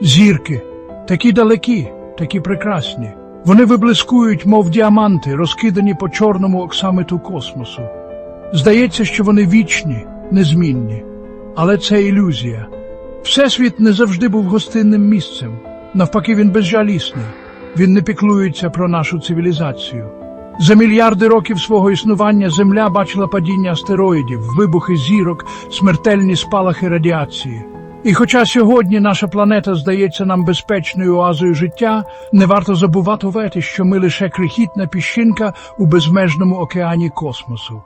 Зірки такі далекі, такі прекрасні. Вони виблискують, мов діаманти, розкидані по чорному оксамиту космосу. Здається, що вони вічні, незмінні. Але це ілюзія. Всесвіт не завжди був гостинним місцем. Навпаки, він безжалісний. Він не піклується про нашу цивілізацію. За мільярди років свого існування Земля бачила падіння астероїдів, вибухи зірок, смертельні спалахи радіації. І хоча сьогодні наша планета здається нам безпечною оазою життя, не варто забувати, що ми лише крихітна піщинка у безмежному океані космосу.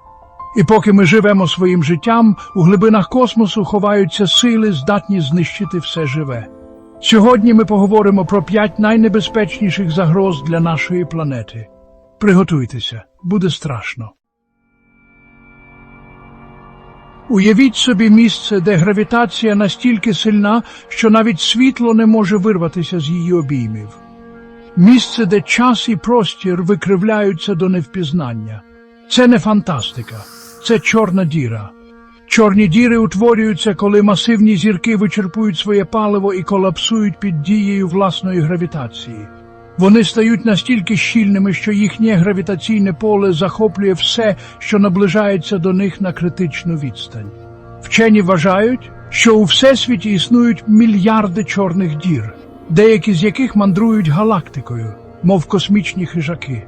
І поки ми живемо своїм життям, у глибинах космосу ховаються сили, здатні знищити все живе. Сьогодні ми поговоримо про п'ять найнебезпечніших загроз для нашої планети. Приготуйтеся, буде страшно. Уявіть собі місце, де гравітація настільки сильна, що навіть світло не може вирватися з її обіймів. Місце, де час і простір викривляються до невпізнання. Це не фантастика, це чорна діра. Чорні діри утворюються, коли масивні зірки вичерпують своє паливо і колапсують під дією власної гравітації. Вони стають настільки щільними, що їхнє гравітаційне поле захоплює все, що наближається до них на критичну відстань. Вчені вважають, що у всесвіті існують мільярди чорних дір, деякі з яких мандрують галактикою, мов космічні хижаки.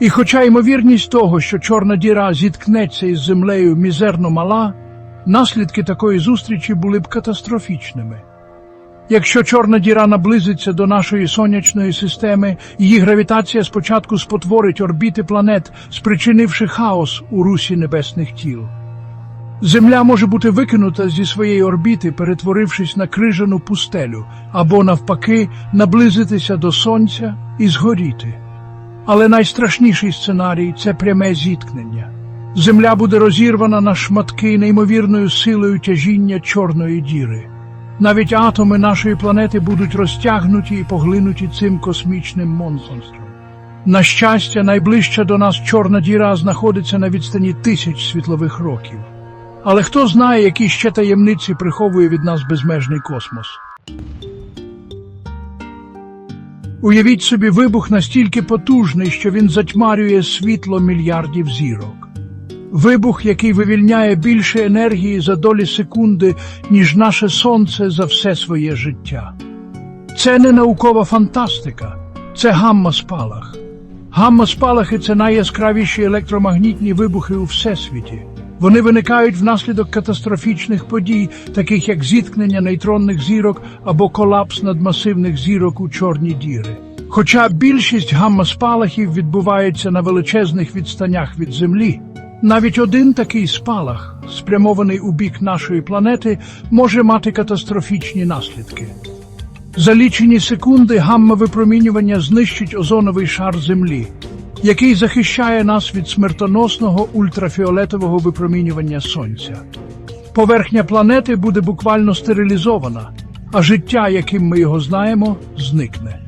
І хоча ймовірність того, що чорна діра зіткнеться із землею мізерно мала, наслідки такої зустрічі були б катастрофічними. Якщо чорна діра наблизиться до нашої сонячної системи, її гравітація спочатку спотворить орбіти планет, спричинивши хаос у русі небесних тіл. Земля може бути викинута зі своєї орбіти, перетворившись на крижану пустелю, або, навпаки, наблизитися до Сонця і згоріти. Але найстрашніший сценарій це пряме зіткнення. Земля буде розірвана на шматки неймовірною силою тяжіння чорної діри. Навіть атоми нашої планети будуть розтягнуті і поглинуті цим космічним монстром. На щастя, найближча до нас чорна діра знаходиться на відстані тисяч світлових років. Але хто знає, які ще таємниці приховує від нас безмежний космос? Уявіть собі вибух настільки потужний, що він затьмарює світло мільярдів зірок. Вибух, який вивільняє більше енергії за долі секунди, ніж наше сонце за все своє життя. Це не наукова фантастика, це гамма-спалах. Гамма-спалахи це найяскравіші електромагнітні вибухи у всесвіті. Вони виникають внаслідок катастрофічних подій, таких як зіткнення нейтронних зірок або колапс надмасивних зірок у чорні діри. Хоча більшість гамма-спалахів відбувається на величезних відстанях від Землі, навіть один такий спалах, спрямований у бік нашої планети, може мати катастрофічні наслідки. За лічені секунди гамма-випромінювання знищить озоновий шар Землі, який захищає нас від смертоносного ультрафіолетового випромінювання Сонця. Поверхня планети буде буквально стерилізована, а життя, яким ми його знаємо, зникне.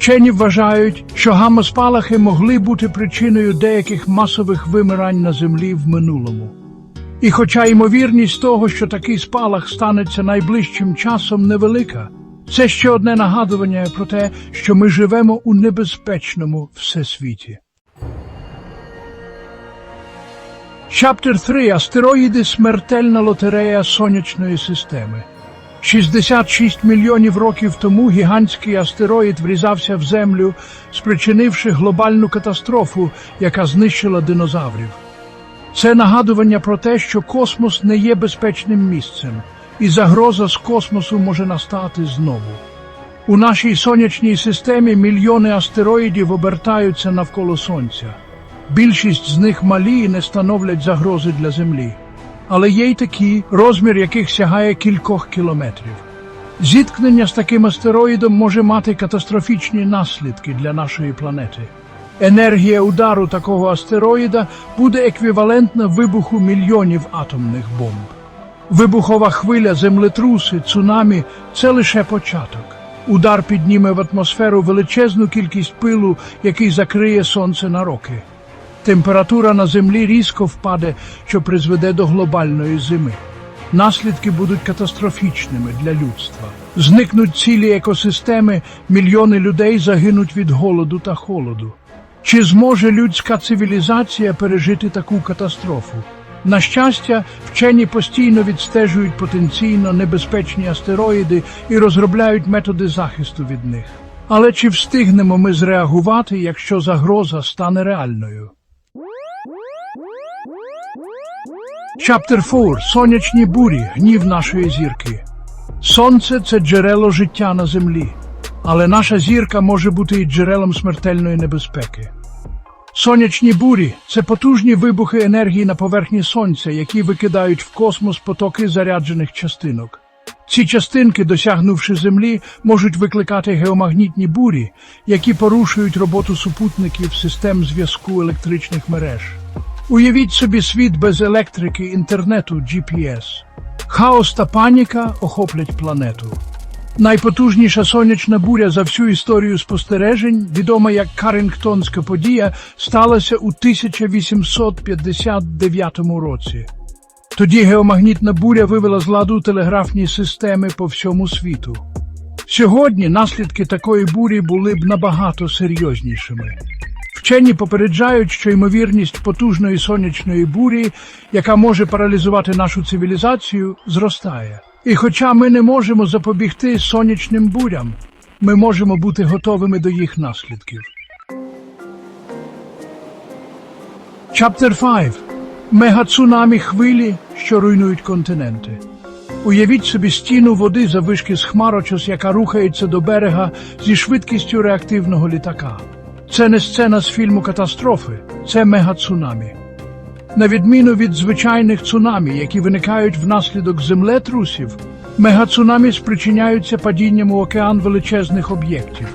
Вчені вважають, що гамма-спалахи могли бути причиною деяких масових вимирань на Землі в минулому. І хоча ймовірність того, що такий спалах станеться найближчим часом, невелика, це ще одне нагадування про те, що ми живемо у небезпечному всесвіті. Чаптер 3. Астероїди смертельна лотерея сонячної системи. 66 мільйонів років тому гігантський астероїд врізався в Землю, спричинивши глобальну катастрофу, яка знищила динозаврів. Це нагадування про те, що космос не є безпечним місцем, і загроза з космосу може настати знову. У нашій сонячній системі мільйони астероїдів обертаються навколо Сонця. Більшість з них малі і не становлять загрози для Землі. Але є й такі, розмір яких сягає кількох кілометрів. Зіткнення з таким астероїдом може мати катастрофічні наслідки для нашої планети. Енергія удару такого астероїда буде еквівалентна вибуху мільйонів атомних бомб. Вибухова хвиля, землетруси, цунамі це лише початок. Удар підніме в атмосферу величезну кількість пилу, який закриє сонце на роки. Температура на землі різко впаде, що призведе до глобальної зими. наслідки будуть катастрофічними для людства. Зникнуть цілі екосистеми, мільйони людей загинуть від голоду та холоду. Чи зможе людська цивілізація пережити таку катастрофу? На щастя, вчені постійно відстежують потенційно небезпечні астероїди і розробляють методи захисту від них. Але чи встигнемо ми зреагувати, якщо загроза стане реальною? Chapter 4. Сонячні бурі. Гнів нашої зірки. Сонце це джерело життя на землі, але наша зірка може бути і джерелом смертельної небезпеки. Сонячні бурі це потужні вибухи енергії на поверхні сонця, які викидають в космос потоки заряджених частинок. Ці частинки, досягнувши землі, можуть викликати геомагнітні бурі, які порушують роботу супутників систем зв'язку електричних мереж. Уявіть собі світ без електрики, інтернету, GPS. Хаос та паніка охоплять планету. Найпотужніша сонячна буря за всю історію спостережень, відома як Карингтонська подія, сталася у 1859 році. Тоді геомагнітна буря вивела з ладу телеграфні системи по всьому світу. Сьогодні наслідки такої бурі були б набагато серйознішими. Вчені попереджають, що ймовірність потужної сонячної бурі, яка може паралізувати нашу цивілізацію, зростає. І хоча ми не можемо запобігти сонячним бурям, ми можемо бути готовими до їх наслідків. Chapter 5. Мегацунамі хвилі, що руйнують континенти. Уявіть собі стіну води завишки з хмарочос, яка рухається до берега зі швидкістю реактивного літака. Це не сцена з фільму катастрофи, це мегацунамі. На відміну від звичайних цунамі, які виникають внаслідок землетрусів, мегацунамі спричиняються падінням у океан величезних об'єктів,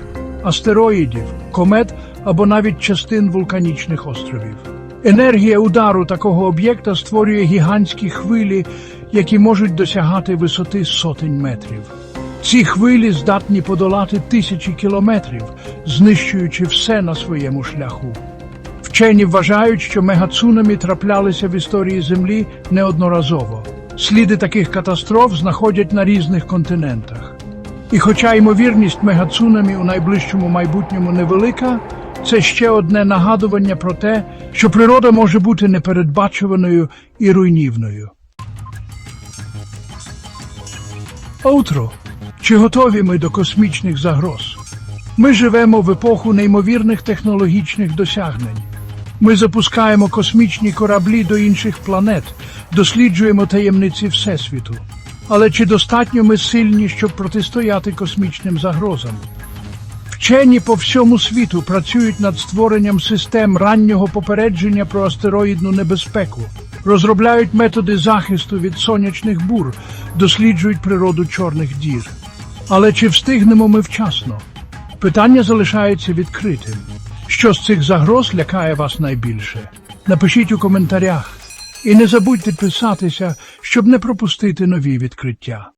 астероїдів, комет або навіть частин вулканічних островів. Енергія удару такого об'єкта створює гігантські хвилі, які можуть досягати висоти сотень метрів. Ці хвилі здатні подолати тисячі кілометрів, знищуючи все на своєму шляху. Вчені вважають, що мегацунамі траплялися в історії Землі неодноразово. Сліди таких катастроф знаходять на різних континентах. І хоча ймовірність мегацунамі у найближчому майбутньому невелика, це ще одне нагадування про те, що природа може бути непередбачуваною і руйнівною. Outro. Чи готові ми до космічних загроз? Ми живемо в епоху неймовірних технологічних досягнень. Ми запускаємо космічні кораблі до інших планет, досліджуємо таємниці Всесвіту. Але чи достатньо ми сильні, щоб протистояти космічним загрозам? Вчені по всьому світу працюють над створенням систем раннього попередження про астероїдну небезпеку, розробляють методи захисту від сонячних бур, досліджують природу чорних дір. Але чи встигнемо ми вчасно? Питання залишається відкритим. Що з цих загроз лякає вас найбільше? Напишіть у коментарях і не забудьте підписатися, щоб не пропустити нові відкриття.